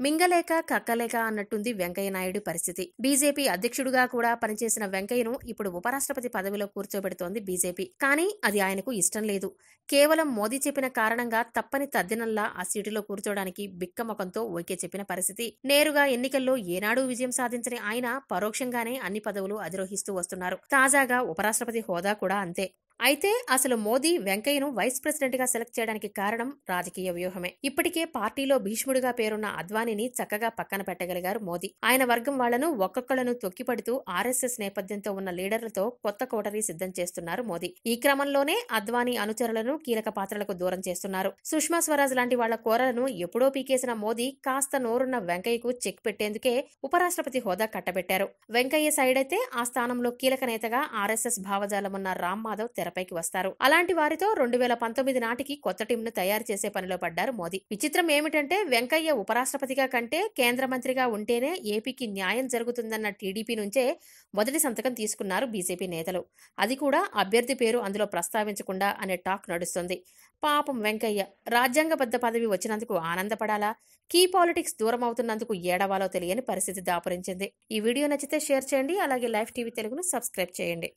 మింగలేక కక్కలేక అన్నట్టుంది వెంకయ్య నాయుడు పరిస్థితి. బీజేపీ అధ్యక్షుడుగా కూడా పనిచేసిన వెంకయ్యను ఇప్పుడు ఉపరాష్ట్రపతి పదవిలో కూర్చోబెడుతోంది బీజేపీ. కానీ అది ఆయనకు ఇష్టం లేదు. కేవలం మోదీ చెప్పిన కారణంగా తప్పని తద్దినల్లా ఆ సీటులో కూర్చోడానికి బిక్కమకంతో ఓకే చెప్పిన పరిస్థితి. నేరుగా ఎన్నికల్లో ఏనాడూ విజయం సాధించని ఆయన పరోక్షంగానే అన్ని పదవులు అధిరోహిస్తూ వస్తున్నారు. తాజాగా ఉపరాష్ట్రపతి హోదా కూడా అంతే. అయితే అసలు మోదీ వెంకయ్యను వైస్ ప్రెసిడెంట్గా సెలెక్ట్ చేయడానికి కారణం రాజకీయ వ్యూహమే. ఇప్పటికే పార్టీలో భీష్ముడిగా పేరున్న అద్వానీని చక్కగా పక్కన పెట్టగలిగారు మోదీ. ఆయన వర్గం వాళ్ళను ఒక్కొక్కళ్ళను తొక్కిపడుతూ ఆర్ఎస్ఎస్ నేపథ్యంతో ఉన్న లీడర్లతో కొత్త కోటరీ సిద్ధం చేస్తున్నారు మోదీ. ఈ క్రమంలోనే అద్వానీ అనుచరులను కీలక పాత్రలకు దూరం చేస్తున్నారు. సుష్మా స్వరాజ్ లాంటి వాళ్ళ కోరలను ఎప్పుడో పీకేసిన మోదీ కాస్త నోరున్న వెంకయ్యకు చెక్ పెట్టేందుకే ఉపరాష్ట్రపతి హోదా కట్టబెట్టారు. వెంకయ్య సైడ్ అయితే ఆ స్థానంలో కీలక నేతగా ఆర్ఎస్ఎస్ భావజాలమున్న రామ్ మాధవ్ తెరపైకి వస్తారు. అలాంటి వారితో రెండు వేల పంతొమ్మిది నాటికి కొత్త టీంను తయారు చేసే పనిలో పడ్డారు మోదీ. విచిత్రం ఏమిటంటే వెంకయ్య ఉపరాష్ట్రపతిగా కంటే కేంద్ర మంత్రిగా ఉంటేనే ఏపీకి న్యాయం జరుగుతుందన్న టీడీపీ నుంచే మొదటి సంతకం తీసుకున్నారు బీజేపీ నేతలు. అది కూడా అభ్యర్థి పేరు అందులో ప్రస్తావించకుండా అనే టాక్ నడుస్తుంది. పాపం వెంకయ్య రాజ్యాంగబద్ధ పదవి వచ్చినందుకు ఆనందపడాలా? కీ పాలిటిక్స్ దూరం అవుతున్నందుకు ఏడవాలో తెలియని పరిస్థితి దాపురించింది. ఈ వీడియో నచ్చితే షేర్ చేయండి అలాగే లైవ్ టీవీ తెలుగును సబ్స్క్రైబ్ చేయండి.